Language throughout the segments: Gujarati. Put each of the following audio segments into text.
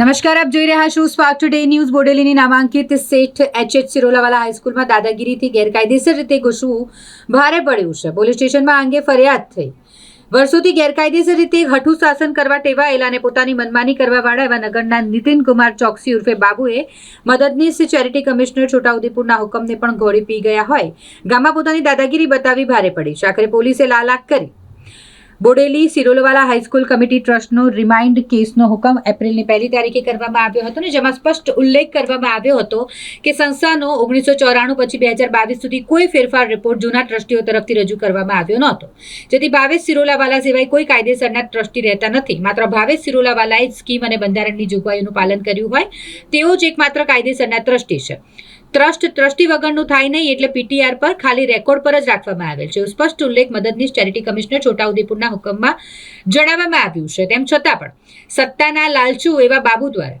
નમસ્કાર, આપ જોઈ રહ્યા છો સ્પાર્ક ટુડે ન્યૂઝ બોડેલીની નામાંકિત શેઠ એચ એચ સિરોલાવાલા હાઈસ્કૂલમાં દાદાગીરીથી ગેરકાયદેસર રીતે ઘૂસવું ભારે પડ્યું છે. પોલીસ સ્ટેશનમાં આ અંગે ફરિયાદ થઈ. વર્ષોથી ગેરકાયદેસર રીતે હઠું શાસન કરવા ટેવાયેલા અને પોતાની મનમાની કરવાવાળા એવા નગરના નીતિન કુમાર ચોકસી ઉર્ફે બાબુએ મદદનીશ ચેરિટી કમિશનર છોટાઉદેપુરના હુકમને પણ ઘોડી પી ગયા હોય. ગામમાં પોતાની દાદાગીરી બતાવી ભારે પડી. છે આખરે પોલીસે લાલાક કરી. Bodeli Sirolwala high school committee ટ્રસ્ટનો remand કેસનો હુકમ એપ્રિલની પહેલી તારીખે કરવામાં આવ્યો હતો ને જેમાં સ્પષ્ટ ઉલ્લેખ કરવામાં આવ્યો હતો કે સંસ્થાનો ઓગણીસો ચોરાણું પછી બે હજાર બાવીસ સુધી કોઈ ફેરફાર રિપોર્ટ જૂના ટ્રસ્ટીઓ તરફથી રજૂ કરવામાં આવ્યો નહોતો. જેથી ભાવેશ સિરોલાવાલા સિવાય કોઈ કાયદેસરના ટ્રસ્ટી રહેતા નથી. માત્ર ભાવેશ સિરોલાવાલાએ જ સ્કીમ અને બંધારણની જોગવાઈઓનું પાલન કર્યું હોય, તેઓ જ એકમાત્ર કાયદેસરના ટ્રસ્ટી છે. ટ્રસ્ટ ટ્રસ્ટી વગરનું થાય નહીં એટલે પીટીઆર પર ખાલી રેકોર્ડ પર જ રાખવામાં આવેલ છે. સ્પષ્ટ ઉલ્લેખ મદદનીશ ચેરિટી કમિશનર છોટાઉદેપુરના હુકમમાં જણાવવામાં આવ્યું છે. તેમ છતાં પણ સત્તાના લાલચુ એવા બાબુ દ્વારા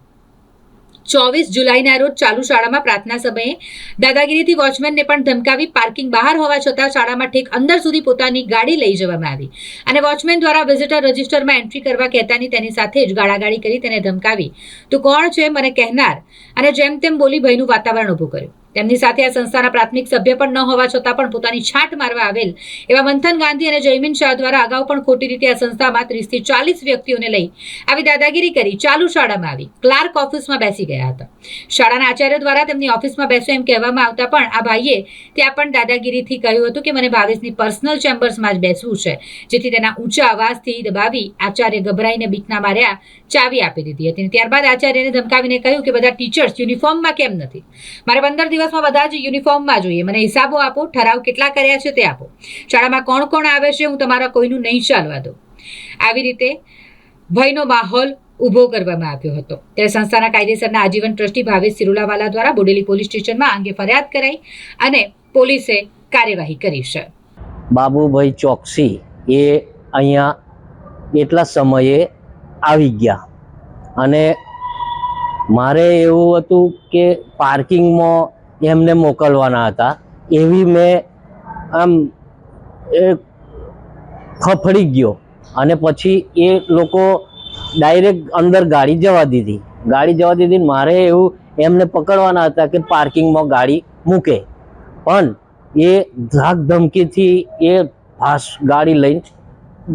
ચોવીસ જુલાઈના રોજ ચાલુ શાળામાં પ્રાર્થના સમયે દાદાગીરીથી વોચમેનને પણ ધમકાવી પાર્કિંગ બહાર હોવા છતાં શાળામાં ઠીક અંદર સુધી પોતાની ગાડી લઈ જવામાં આવી. અને વોચમેન દ્વારા વિઝિટર રજિસ્ટરમાં એન્ટ્રી કરવા કહેતાની તેની સાથે જ ગાળાગાળી કરી તેને ધમકાવી. તું કોણ છે? મને કહેનાર. અને જેમ તેમ બોલી ભયનું વાતાવરણ ઊભું કર્યું. તેમની સાથે આ સંસ્થાના પ્રાથમિક સભ્ય પણ ન હોવા છતાં પણ પોતાની છાંટ મારવા આવેલ એવા મંથન ગાંધી અને જયમીન શાહ દ્વારા અગાઉ પણ ખોટી રીતે આ સંસ્થામાં ત્રીસથી ચાલીસ વ્યક્તિઓને લઈ આવી દાદાગીરી કરી. ચાલુ શાળામાં આવી. ક્લાર્ક ઓફિસમાં બેસી ગયા હતા. શાળાના આચાર્ય દ્વારા તેમની ઓફિસમાં બેસો એમ કહેવામાં આવતા પણ આ ભાઈએ ત્યાં પણ દાદાગીરીથી કહ્યું હતું કે મને ભાવેશની પર્સનલ ચેમ્બર્સમાં જ બેસવું છે, જેથી તેના ઊંચા અવાજથી દબાવી આચાર્ય ગભરાઈને બીકના માર્યા ચાવી આપી દીધી હતી. ત્યારબાદ આચાર્યને ધમકાવીને કહ્યું કે બધા ટીચર્સ યુનિફોર્મમાં કેમ નથી? મારે પંદર દિવસમાં બધા જ યુનિફોર્મમાં જોઈએ. મને હિસાબો આપો, ઠરાવ કેટલા કર્યા છે તે આપો. શાળામાં કોણ કોણ આવે છે હું તમારા કોઈનું નહીં ચાલવા દઉં. આવી રીતે ભયનો માહોલ ઊભો કરવામાં આવ્યો હતો. ત્યારે સંસ્થાના કાયદેસરના આજીવન ટ્રસ્ટી ભાવેશ સિરુલાવાલા દ્વારા બોડેલી પોલીસ સ્ટેશનમાં અંગે ફરિયાદ કરાઈ અને પોલીસે કાર્યવાહી કરી છે. બાબુભાઈ ચોકસી એ અહીંયા એટલા સમયે આવી ગયા. અને મારે એવું હતું કે પાર્કિંગમાં એમને મોકલવાના હતા. એવી મેં આમ એ ફફડી ગયો. અને પછી એ લોકો ડાયરેક્ટ અંદર ગાડી જવા દીધી. ગાડી જવા દીધી મારે એવું એમને પકડવાના હતા કે પાર્કિંગમાં ગાડી મૂકે. પણ એ ધાક ધમકીથી એ ફાસ ગાડી લઈને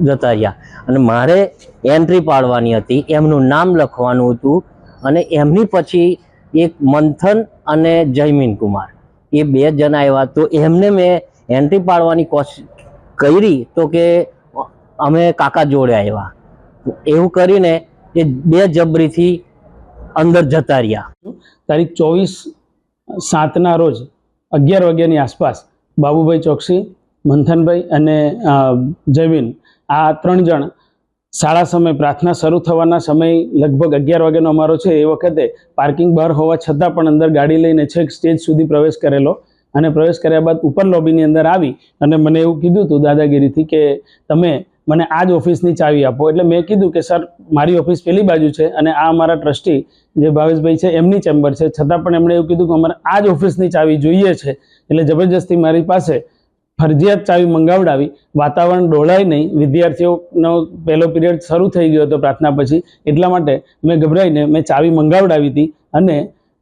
જતા રહ્યા. અને મારે એન્ટ્રી પાડવાની હતી. એમનું નામ લખવાનું હતું. અને એમની પછી એક મંથન અને જયમીન કુમાર. એ બે જણા આવ્યા તો એમને મેં એન્ટ્રી પાડવાની કોશિશ કરી તો કે અમે કાકા જોડે આવ્યા. એવું કરીને એ બે જબરીથી અંદર જતા રહ્યા. તારીખ ચોવીસ સાતના રોજ અગિયાર વાગ્યાની આસપાસ બાબુભાઈ ચોકસી મંથનભાઈ અને અ, જયવીન આ ત્રણ જણ શાળા સમય પ્રાર્થના શરૂ થવાના સમય લગભગ અગિયાર વાગ્યાનો અમારો છે, એ વખતે પાર્કિંગ બહાર હોવા છતાં પણ અંદર ગાડી લઈને છેક સ્ટેજ સુધી પ્રવેશ કરેલો અને પ્રવેશ કર્યા બાદ ઉપર લોબીની અંદર આવી અને મને એવું કીધું હતું દાદાગીરીથી કે તમે મને આ જ ઓફિસની ચાવી આપો. એટલે મેં કીધું કે, સર, મારી ઓફિસ પેલી બાજુ છે અને આ અમારા ટ્રસ્ટી જે ભાવેશભાઈ છે, એમની ચેમ્બર છે. છતાં પણ એમણે એવું કીધું કે, અમારે આ જ ઓફિસની ચાવી જોઈએ છે. એટલે જબરજસ્તી મારી પાસે ફરજિયાત ચાવી મંગાવડાવી, વાતાવરણ ડોળાય નહીં, વિદ્યાર્થીઓનો પહેલો પિરિયડ શરૂ થઈ ગયો હતો પ્રાર્થના પછી, એટલા માટે મેં ગભરાઈને મેં ચાવી મંગાવડાવી હતી અને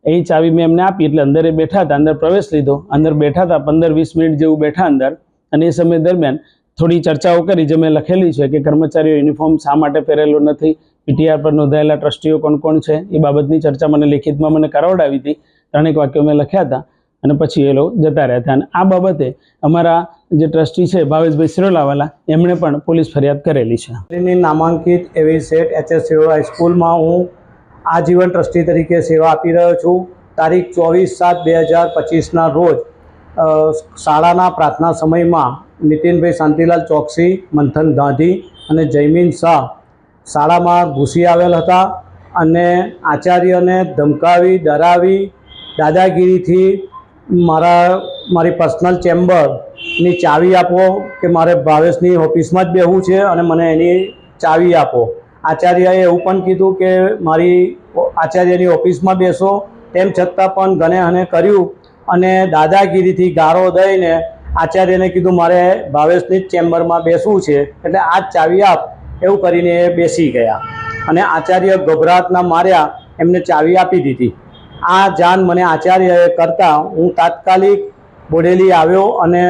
એ ચાવી મેં એમને આપી એટલે અંદર એ બેઠા હતા, અંદર પ્રવેશ લીધો, અંદર બેઠા હતા પંદર વીસ મિનિટ જેવું બેઠા અંદર અને એ સમય દરમિયાન થોડી ચર્ચાઓ કરી જે મેં લખેલી છે કે કર્મચારીઓ યુનિફોર્મ શા માટે પહેરેલો નથી, પીટીઆર પર નોંધાયેલા ટ્રસ્ટીઓ કોણ કોણ છે, એ બાબતની ચર્ચા મને લેખિતમાં મને કરાવડાવી હતી. ત્રણેક વાક્યો મેં લખ્યા હતા. અને પછી એ લોકો જતા રહ્યા હતા અને આ બાબતે અમારા જે ટ્રસ્ટી છે ભાવેશભાઈ સિરોલાવાલા, એમણે પણ પોલીસ ફરિયાદ કરેલી છે. નામાંકિત એવી સેટ એચએસ હાઈસ્કૂલમાં હું આજીવન ટ્રસ્ટી તરીકે સેવા આપી રહ્યો છું. તારીખ ચોવીસ સાત બે હજાર પચીસના રોજ શાળાના પ્રાર્થના સમયમાં નીતિનભાઈ શાંતિલાલ ચોકસી, મંથન ગાંધી અને જયમીન શાહ શાળામાં ઘૂસી આવેલ હતા અને આચાર્યને ધમકાવી, ડરાવી, દાદાગીરીથી મારા, મારી પર્સનલ ચેમ્બરની ચાવી આપો કે મારે ભાવેશની ઓફિસમાં જ બેહવું છે અને મને એની ચાવી આપો. આચાર્યએ એવું પણ કીધું કે મારી આચાર્યની ઓફિસમાં બેસો, તેમ છતાં પણ ઘણે હને કર્યું અને દાદાગીરીથી ગારો દઈને આચાર્યને કીધું મારે ભાવેશની જ ચેમ્બરમાં બેસવું છે, એટલે આ જ ચાવી આપ. એવું કરીને એ બેસી ગયા અને આચાર્ય ગભરાટના માર્યા, એમને ચાવી આપી દીધી. આ જાણ મને આચાર્યએ કરતાં હું તાત્કાલિક બોડેલી આવ્યો અને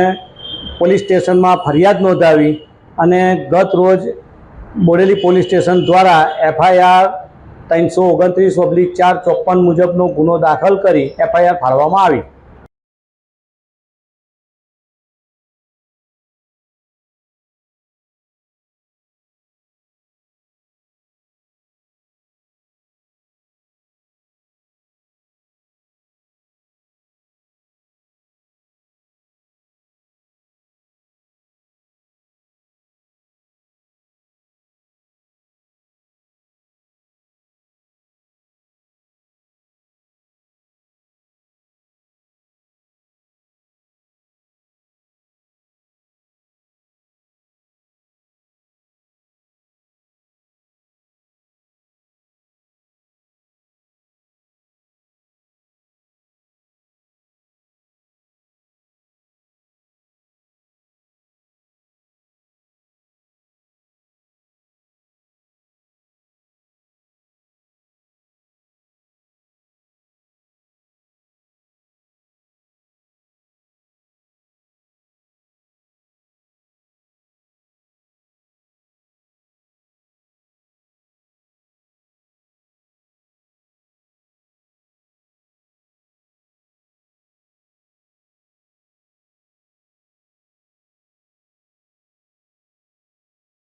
પોલીસ સ્ટેશનમાં ફરિયાદ નોંધાવી અને ગત રોજ બોડેલી પોલીસ સ્ટેશન દ્વારા એફઆઈઆર ત્રણસો ઓગણત્રીસ ઓબ્લિક ચાર ચોપ્પન મુજબનો ગુનો દાખલ કરી એફઆઈઆર ફાળવામાં આવી.